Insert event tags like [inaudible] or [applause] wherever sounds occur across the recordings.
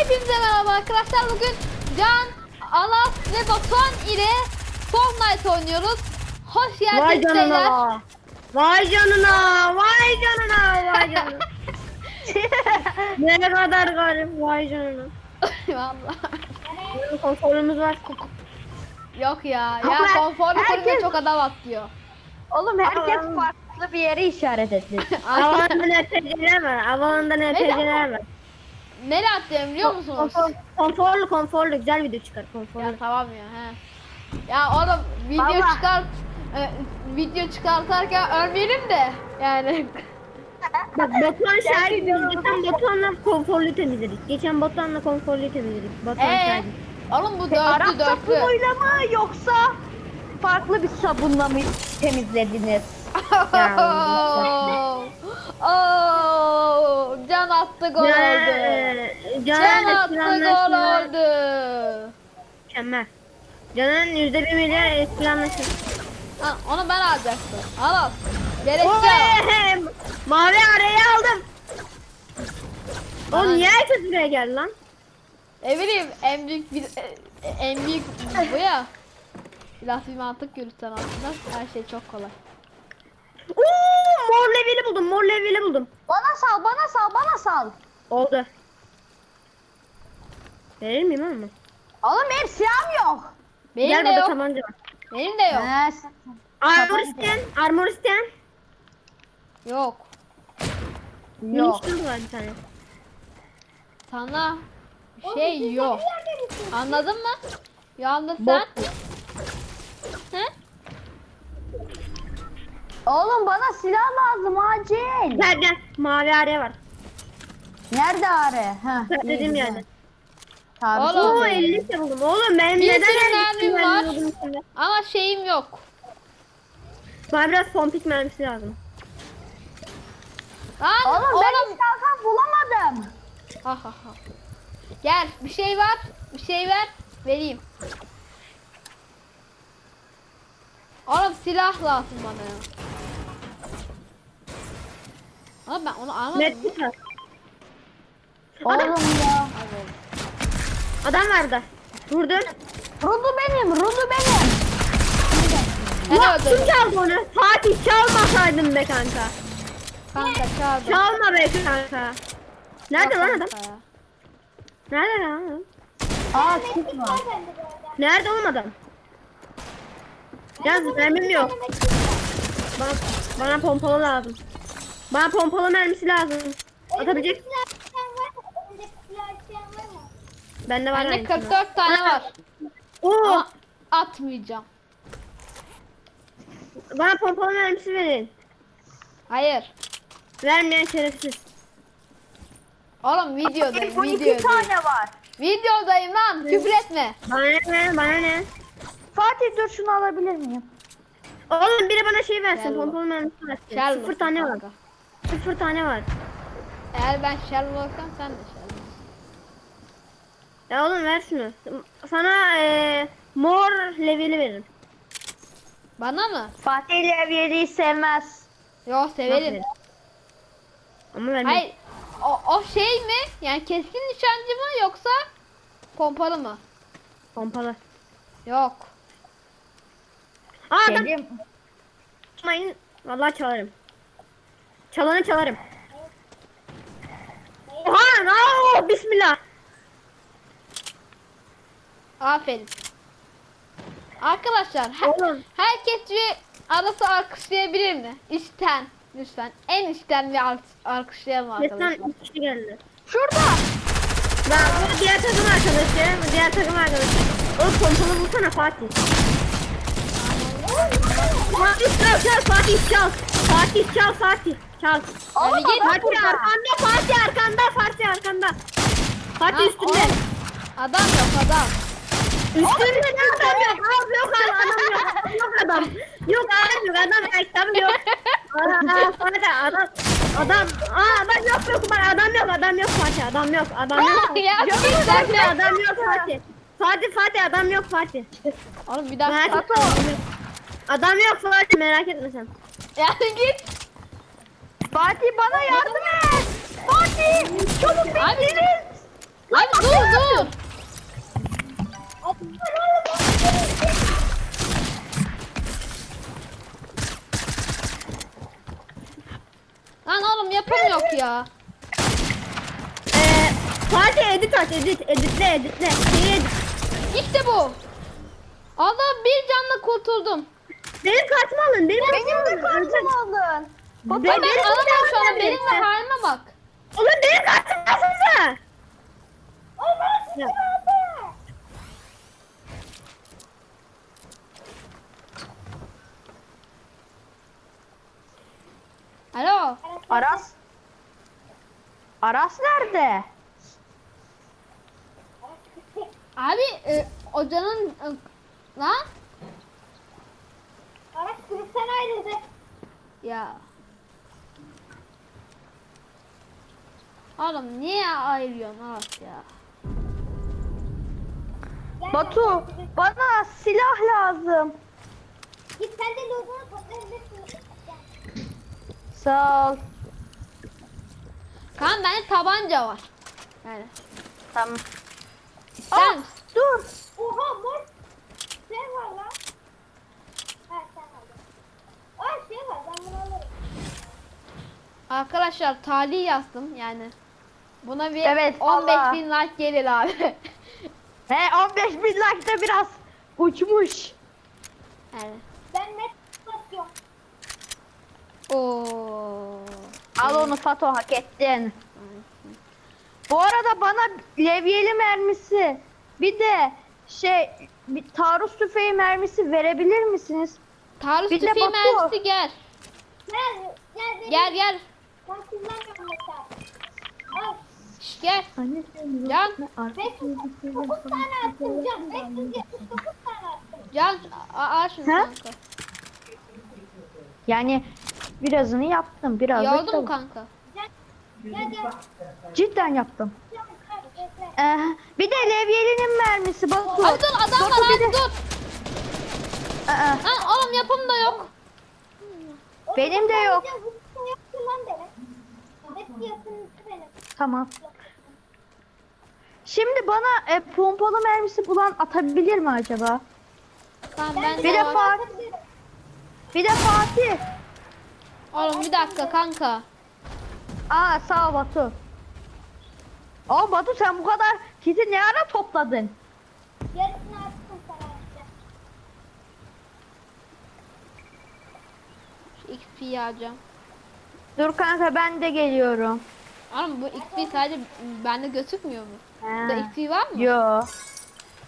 Hepinize merhaba arkadaşlar. Bugün Can, Alas ve Batuhan ile Fortnite oynuyoruz. Hoş Vay geldiniz beyler. canına. Vay canına. Vay canına. Vay canına. [laughs] ne kadar garip. Vay canına. Vallahi. Bizim konsolumuz var. Yok ya. Ya Ama konforlu herkes- çok adam atlıyor. Oğlum herkes farklı bir yere işaret etti. Var. Havalanda NPC'ler var. Nereye atlıyorum biliyor musunuz? Konfor, konforlu konforlu. Güzel video çıkar konforlu. Ya tamam ya. He. Ya oğlum video Baba. çıkart e, video çıkartarken ölmeyelim de yani. Bak Batuhan [laughs] şahit. Geçen Batuhan'la konforlu temizledik. Geçen Batuhan'la konforlu temizledik. Batuhan Ee, şahit. oğlum bu Arap dörtlü dörtlü. sabunuyla mı yoksa farklı bir sabunla mı temizlediniz? [laughs] Oo, Oo, can attı gol oldu. Can, Can Can attı gol oldu. Mükemmel. Can'ın yüzde bir milyar etkilenmesi. Ha, onu ben alacaktım. Al al. Gerekçe al. Oy! Mavi arayı aldım. O niye herkes buraya geldi lan? Ne bileyim en büyük bir e, en büyük bu ya. Biraz bir mantık yürütsen aslında her şey çok kolay. Oo, mor leveli buldum, mor leveli buldum. Bana sal, bana sal, bana sal. Oldu. Verir miyim ama? Oğlum benim silahım yok. Benim Gel de burada yok. tabanca var. Benim de yok. He, Armor Tabanca. isteyen, armor isteyen. Yok. yok. Var bir tane. Sana şey yok. Anladın mı? Yandın sen. He? Oğlum bana silah lazım acil. Gel gel, mavi araya var. Nerede are? Ha. Ben dediğim yerde. Tabii. Oğlum. Oo 50 şey buldum. Oğlum benim Bir neden sürü 50 mermim mermi var. Ama şeyim yok. Bana biraz pompik mermisi lazım. Lan Oğlum ben oğlum. hiç kalkan bulamadım. Ha ha ha. Gel bir şey var. Bir şey ver. Vereyim. Oğlum silah lazım bana ya. Ama ben onu almadım. Net mı? tutar. Oğlum ya. Oğlum. Adam vardı. Vurdum. Rudu benim, Rudu benim. Ben Ya kim öldürdüm. çaldı onu? Fatih çalmasaydın be kanka. Kanka çağırdım. Çalma be kanka. Nerede lan adam? kanka ya. Nerede lan adam? Aa var. Nerede oğlum adam? Yalnız mermim yok. Bana, bana pompalı lazım. Bana pompalı mermisi lazım. Atabilecek. Bende var Bende aynısından. 44 tane var. Oo, Ama atmayacağım. bana pompalı mermisi verin. Hayır. Vermeyen şerefsiz. Oğlum videodayım. Video iki değil. tane var. Videodayım lan. Küfür etme. Bana ne? Bana ne? Fatih dur şunu alabilir miyim? Oğlum biri bana şey versin. Gel Pompalı mermisi versin. Sherlock Sıfır tane var. kanka. Sıfır tane var. Eğer ben Sherlock'sam sen de Sherlock. Ya oğlum ver şunu. Sana eee mor leveli veririm. Bana mı? Fatih Levye'yi sevmez. Yok severim. Aferin. Ama vermem. Hayır. O, o şey mi? Yani keskin nişancı mı yoksa pompalı mı? Pompalı. Yok. Aa adam Dedim. Vallahi çalarım. Çalanı çalarım. Oha! No! Bismillah. Aferin. Arkadaşlar her, Oğlum. herkes bir arası alkışlayabilir mi? İçten lütfen. En içten bir al- alkışlayalım arkadaşlar. iki kişi geldi. Şurada. Ben bu diğer takım arkadaşı. Bu diğer takım arkadaşı. O pompalı bulsana Fatih. Fatih çal çal Fatih çal. Fatih çal Fatih. Çal. Hadi git. Fatih arkanda Fatih arkanda Fatih arkanda. Fatih üstünde. Adam yok adam. Üstünde ne adam yok. Abi yok adam yok. Yok adam. Yok adam yok. Adam ayakkabı yok. Aa, Fatih adam. Adam. Aa bak yok yok adam yok adam yok Fatih adam yok adam yok. Yok adam yok Fatih. Fatih Fatih adam yok Fatih. Oğlum bir dakika. Adam yok. Fatih merak etme sen. Yani git. Fatih bana yardım et. Fatih çabuk Abi, bekleyin. abi dur. Lan oğlum yapım yok ya. Ee, Fatih edit aç edit editle editle. Şeyi edit. İşte bu. Allah bir canla kurtuldum. Benim kartımı alın benim Benim de kartımı alın. kartımı alın. Ben, Ben, alamam şu an. Benim de halime bak. Oğlum benim kartımı alsanıza. Ya. Alo. Aras. Aras nerede? Abi e, hocanın e, lan ya. Oğlum niye ayırıyorsun Aras ya? Batu bana silah lazım. Git sen de lozunu toplayabilirsin. Sağ ol. Kan bende tabanca var. Yani. Tamam. İster Aa, misin? dur. Oha mor şey var lan. Ha sen aldın. Aa şey var ben bunu alırım. Arkadaşlar talih yazdım yani. Buna bir Evet, 15 valla. bin like gelir abi. He 15 bin like de biraz uçmuş. yani. Ben net basıyorum. Oo. Al onu Fato hak ettin. Bu arada bana levyeli mermisi bir de şey bir taarruz tüfeği mermisi verebilir misiniz? Taarruz Bir de tüfeği mermisi gel. Gel gel Gel gel. Ben kullanmıyorum mesela. Al. Gel. Can. 539 tane attım can. 579 tane attım. Can al şunu Ha? kanka. Yani birazını yaptım. Biraz da kitap- kanka? Gel gel. Cidden yaptım. Gel, gel, gel. Ee, bir de levyelinin mermisi Batu. Abi dur adam Batu, var bir abi de- dur. Aa, Lan oğlum yapım da yok. Benim de yok. Yaptım lan demek. Hepsi yapılmıştı benim. Tamam. Şimdi bana e, pompalı mermisi bulan atabilir mi acaba? Tamam ben Bir de de var. Fatih. Bir de Fatih. Oğlum bir dakika kanka. Aa sağ ol Batu. Aa Batu sen bu kadar kiti ne ara topladın? Yarısını attım sana XP'yi alacağım. Dur kanka ben de geliyorum. Oğlum bu XP sadece bende gözükmüyor mu? Ha. Burada XP var mı? Yo.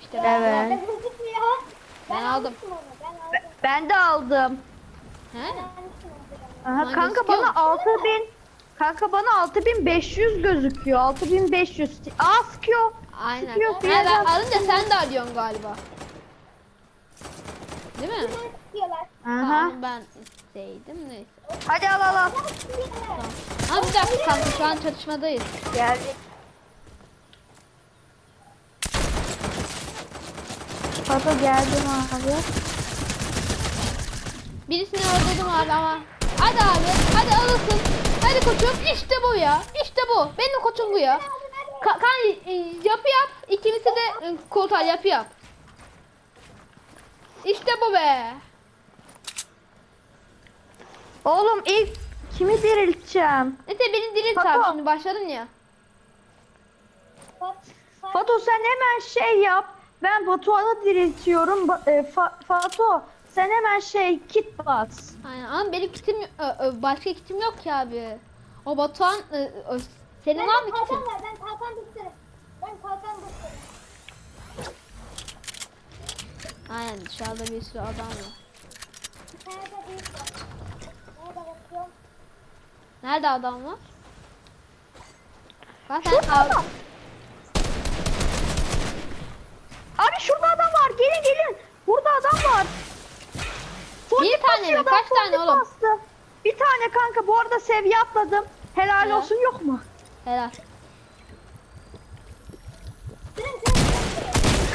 İşte ben, Evet. Ben gözükmüyor. ben aldım. Ben aldım. Ben de aldım. He? Aha, Lan kanka gözüküyor bana mu? 6000 Kanka bana 6500 gözüküyor. 6500. Aa sıkıyor. Aynen. Sıkıyor, Ha, bir ben yerden alınca sen de alıyorsun galiba. Değil mi? Aha. Tamam ben isteydim neyse. Hadi al al al. Sıkıyorlar. Ha bir dakika kanka şu an çatışmadayız. Geldik. Papa geldim abi. Birisini öldürdüm abi ama. Hadi abi hadi alırsın. Hadi koçum işte bu ya. İşte bu. Benim koçum bu ya. Ka kan e, yapı yap. İkimizi de e, kurtar yapı yap. İşte bu be. Oğlum ilk kimi dirilteceğim? Neyse beni dirilt abi şimdi başladın ya. Bak. Fato sen hemen şey yap. Ben Batuhan'ı diriltiyorum. Ba- e, Fa- Fato sen hemen şey kit bas. Aynen ama benim kitim başka kitim yok ki abi. O Batuhan ö, senin Ben var mı kitin? var. Ben kalkan bıktırım. Ben kalkan bıktırım. Aynen dışarıda bir sürü adam var. Bir tane de büyük var. Nerede adam var? Bak sen Şurada abi. adam. Abi şurada adam var. Gelin gelin. Burada adam var. Fondip Bir tane mi? basıyor, ben Kaç tane fondip oğlum? bastım. Bir tane kanka. Bu arada seviye atladım. Helal Evet. olsun yok mu? Helal. Kırın kırın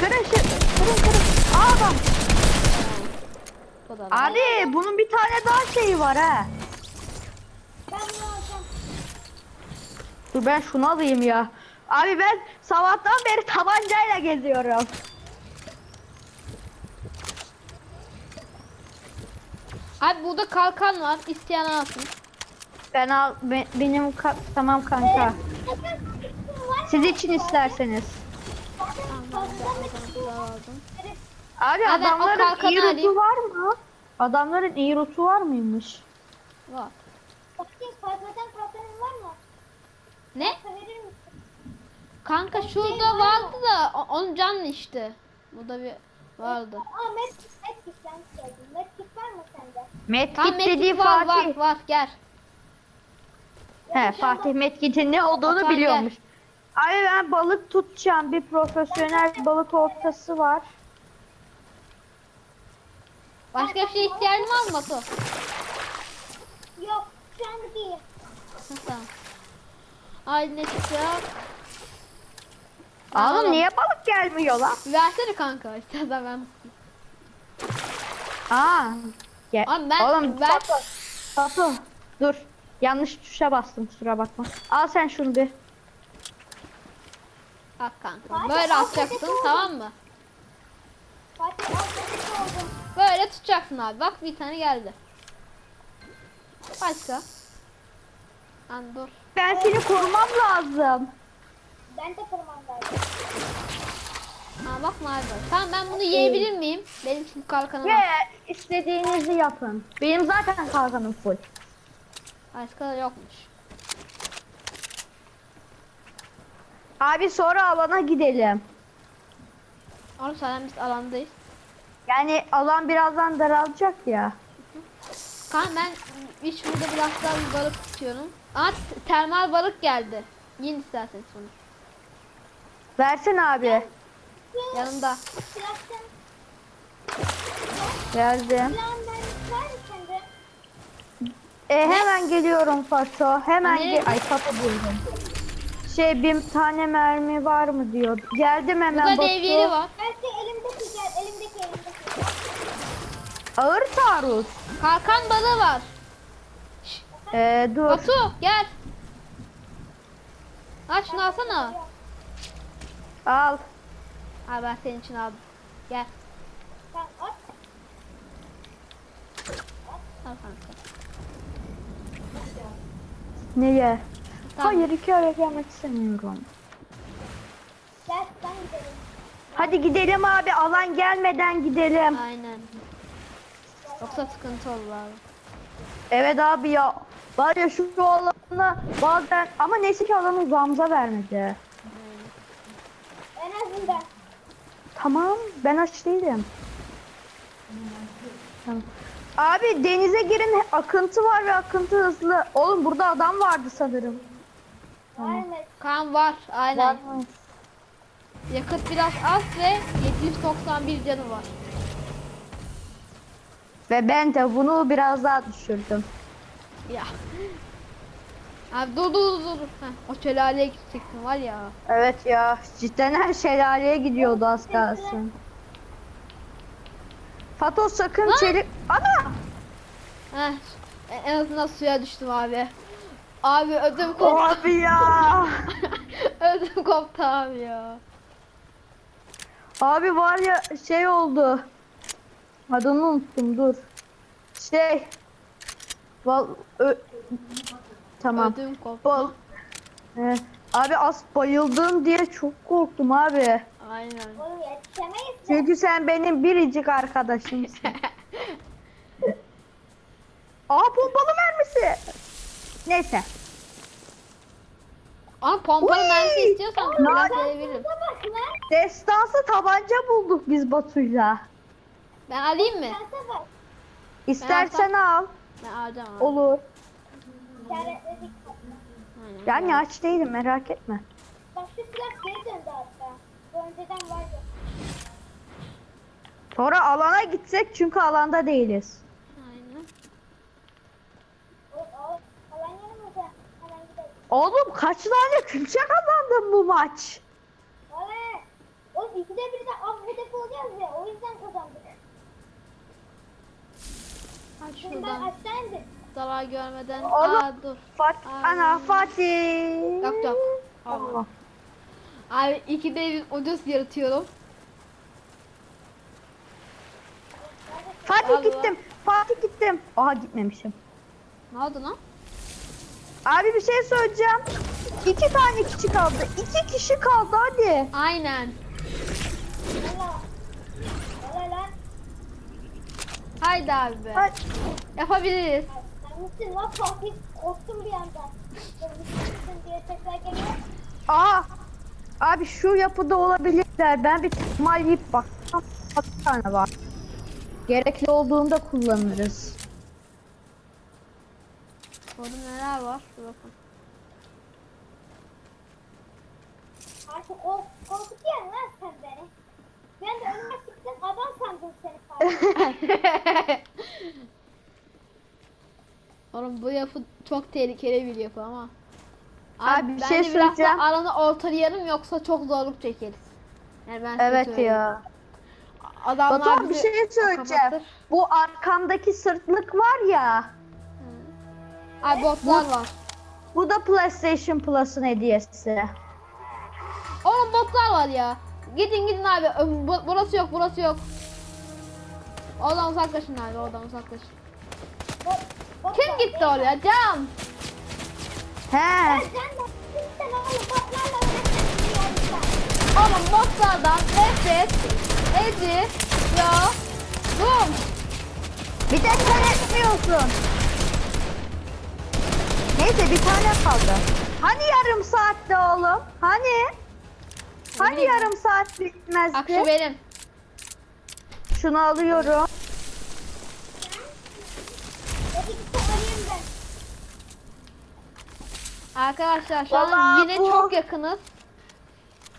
kırın. Kırın şu. Kırın kırın. Aa adam. Bu da var. Abi bunun bir tane daha şeyi var ha. Dur ben şunu alayım ya. Abi ben sabahtan beri tabancayla geziyorum. Abi burada kalkan var. İsteyen alsın. Ben al be, benim ka tamam kanka. Siz için isterseniz. Abi, Abi adamların iyi rutu var mı? Adamların iyi rutu var mıymış? Var. Bakayım, var mı? Ne? Kanka şurada vardı da onun canlı işte. Burada bir vardı. Aa medkit medkit ben söyledim. Medkit var mı sende? Medkit dediği var Fatih. var var gel. He Fatih Medkit'in ne olduğunu Okan biliyormuş. Abi ben balık tutacağım. Bir profesyonel balık ortası var. Başka bir şey ihtiyacın var mı Batu? Yok şu an değil. Ha, Tamam. Ay ne çıkacak? Oğlum Oğlum. niye balık gelmiyor lan? Versene kanka istersen ben. Aa. Gel. Abi ben- Oğlum ben- Batu. Batu. Dur. Yanlış tuşa bastım kusura bakma. Al sen şunu bir. Bak kanka böyle atacaksın tamam mı? Fatih arkadaşı oldum. Böyle tutacaksın abi. Bak bir tane geldi. Başka? Lan dur. Ben seni korumam lazım. Ben de kırmandaydım. Ha bak mavi var. Tamam ben bunu yiyebilir miyim? Benim için kalkanım Ye var. istediğinizi yapın. Benim zaten kalkanım full. Başka da yokmuş. Abi sonra alana gidelim. Oğlum zaten biz alandayız. Yani alan birazdan daralacak ya. Kanka ben hiç burada biraz daha bir balık tutuyorum. Aa t- termal balık geldi. Yiyin isterseniz bunu. Versin abi. Yanımda. Sende? E, hemen geliyorum Fato. Hemen Ne? gel. Ay Fato diyorum. Şey bir tane mermi var mı diyor. Geldim hemen Burada Batu. devyeli var. Belki elimdeki gel. Elimdeki elimdeki. Ağır taarruz. Kalkan balığı var. Ee, dur. Batu gel. Ha şunu alsana. Al. Ha ben senin için aldım. Gel. Sen at. Al kanka. Neye? Tamam. Hayır iki araya gelmek istemiyorum. Gel sen gidelim. Hadi gidelim abi. Alan gelmeden gidelim. Aynen. Yoksa sıkıntı olur abi. Evet abi ya. Var ya şu alana bazen ama neyse ki alanı Gamze vermedi. En azından. Tamam ben aç değilim. Tamam. Abi denize girin akıntı var ve akıntı hızlı. Oğlum burada adam vardı sanırım. Mı? Kan var. Aynen. Var? Yakıt biraz az ve 791 canı var. Ve ben de bunu biraz daha düşürdüm. Ya. Abi dur dur dur. dur. Heh, o şelaleye gidecektim var ya. Evet ya cidden her şelaleye gidiyordu az kalsın. Fatos sakın Lan! çelik... Ana! Heh, en azından suya düştüm abi. Abi ödüm koptu. Abi ya! [laughs] ödüm koptu abi ya. Abi var ya şey oldu. Adını unuttum dur. Şey. Val ö- tamam. Ödüm koptu. Bal Ee, abi az bayıldım diye çok korktum abi. Aynen. Çünkü sen benim biricik arkadaşımsın. [laughs] Aa pompalı mermisi. Neyse. Ama pompalı Uy! mermisi istiyorsan biraz verebilirim. Bak lan. Destansı tabanca bulduk biz Batu'yla. Ben alayım mı? İstersen al. Ben alacağım abi. Olur. İşaretledik. Aynen. Yani aç değilim merak etme. Bak şu silah geri döndü hatta. Bu önceden vardı. Sonra alana gitsek çünkü alanda değiliz. Aynen. O, o, falan yanımıza. Hemen gidelim. Oğlum kaç tane külçe kazandın bu maç? Valla. Oğlum ikide bir de av hedefi olacağız ya. O yüzden kazandık. Ben şuradan zarar görmeden. Oğlum. Aa dur. Fat Ay. Ana Fatih. Yok yok. Allah. Abi iki de bir ucuz yaratıyorum. Fatih Allah. gittim. Fatih gittim. Aha gitmemişim. Ne oldu lan? Abi bir şey söyleyeceğim. İki tane kişi kaldı. İki kişi kaldı hadi. Aynen. Valla. Valla lan. Haydi abi. Hadi. Yapabiliriz. Misin lan Fatih? Korktum bir anda. Sen misin diye tekrar geliyor. Aa. Abi şu yapıda olabilirler. Ben bir mal yiyip bak. Bir tane var. Gerekli olduğunda kullanırız. Orada neler var? Dur bakın. Artık kork korkutuyorsun lan sen beni. Ben de önüme çıktım adam sandım seni. [laughs] Oğlum bu yapı çok tehlikeli bir yapı ama. Abi, bir bence şey söyleyeceğim. alanı ortalayalım yoksa çok zorluk çekeriz. Yani ben Evet ya. Adamlar Batuhan bir şey söyleyeceğim. kapatır. Bu arkamdaki sırtlık var ya. Ay botlar var. Bu da PlayStation Plus'ın hediyesi. Oğlum botlar var ya. Gidin gidin abi. Bu- burası yok burası yok. Oradan uzaklaşın abi oradan uzaklaşın. Bot- bot Kim var. gitti oraya? Cam. He. Oğlum botlardan nefret edi. Ya. Bum. Bir de sen etmiyorsun. Neyse bir tane kaldı. Hani yarım saatte oğlum? Hani? Hani yarım saat bitmezdi? benim. Şunu alıyorum. Arkadaşlar şu an Vallahi yine bu- çok yakınız.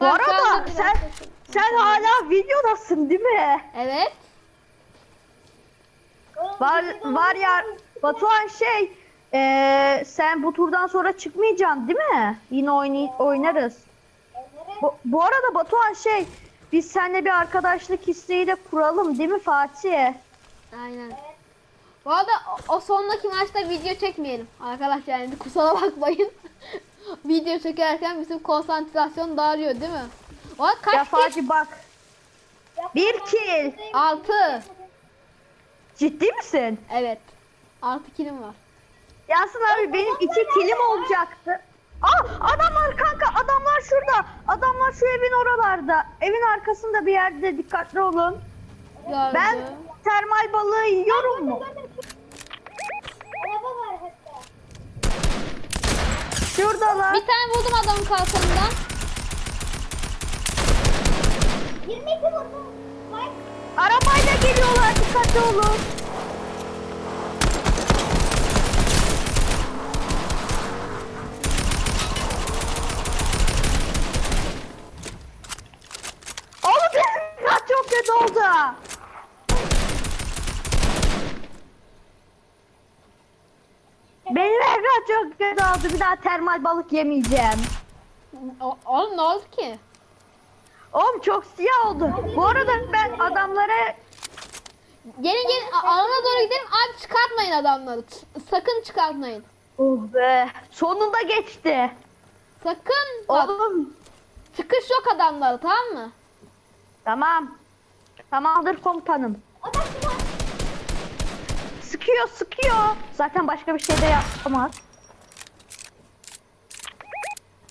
Bu Bak, şu anda arada biraz sen yakın. sen hala videodasın değil mi? Evet. Var var ya Batuhan şey eee, sen bu turdan sonra çıkmayacaksın değil mi? Yine oynay oynarız. Bu, bu arada Batuhan şey biz seninle bir arkadaşlık isteği de kuralım değil mi Fatih? Aynen. Bu arada o, o sondaki maçta video çekmeyelim. Arkadaşlar yani kusura bakmayın. [laughs] video çekerken bizim konsantrasyon dağılıyor değil mi? O Ya kaç kill? Fatih bak. Bir kill. 6. Ciddi misin? Evet. 6 killim var. Yasin abi benim iki kilim olacaktı. Aa adamlar kanka adamlar şurada. Şu evin oralarda. Evin arkasında bir yerde dikkatli olun. Gördüm. Ben termal balığı yiyorum mu? Araba var hatta. Şuradalar. Bir tane vurdum adamın kalkanından. 22 vurdum. Bak. Arabayla geliyorlar dikkatli olun. Benim ekran çok kötü oldu. Bir daha termal balık yemeyeceğim. O, oğlum ne oldu ki? Oğlum çok siyah oldu. Bu arada ben adamlara Gelin gelin alana doğru gidelim. Abi çıkartmayın adamları. Sakın çıkartmayın. Oh be. Sonunda geçti. Sakın bak Oğlum. çıkış yok adamları tamam mı? Tamam. Tamamdır komutanım. Adam. Sıkıyor sıkıyor. Zaten başka bir şey de yapamaz.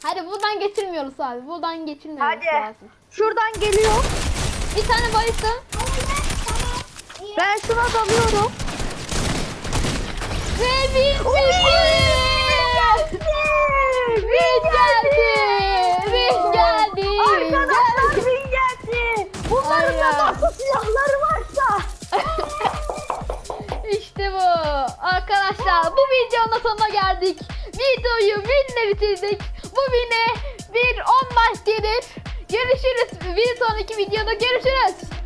Hadi buradan geçirmiyoruz abi. Buradan geçirmiyoruz Hadi. lazım. Şuradan geliyor. Bir tane. İyi. Ben şuna dalıyorum. Ve bir Silahları varsa. [laughs] İşte bu. Arkadaşlar bu videonun sonuna geldik. Videoyu winle bitirdik. Bu win'e bir 10 maç gelir. Görüşürüz. Bir sonraki videoda görüşürüz.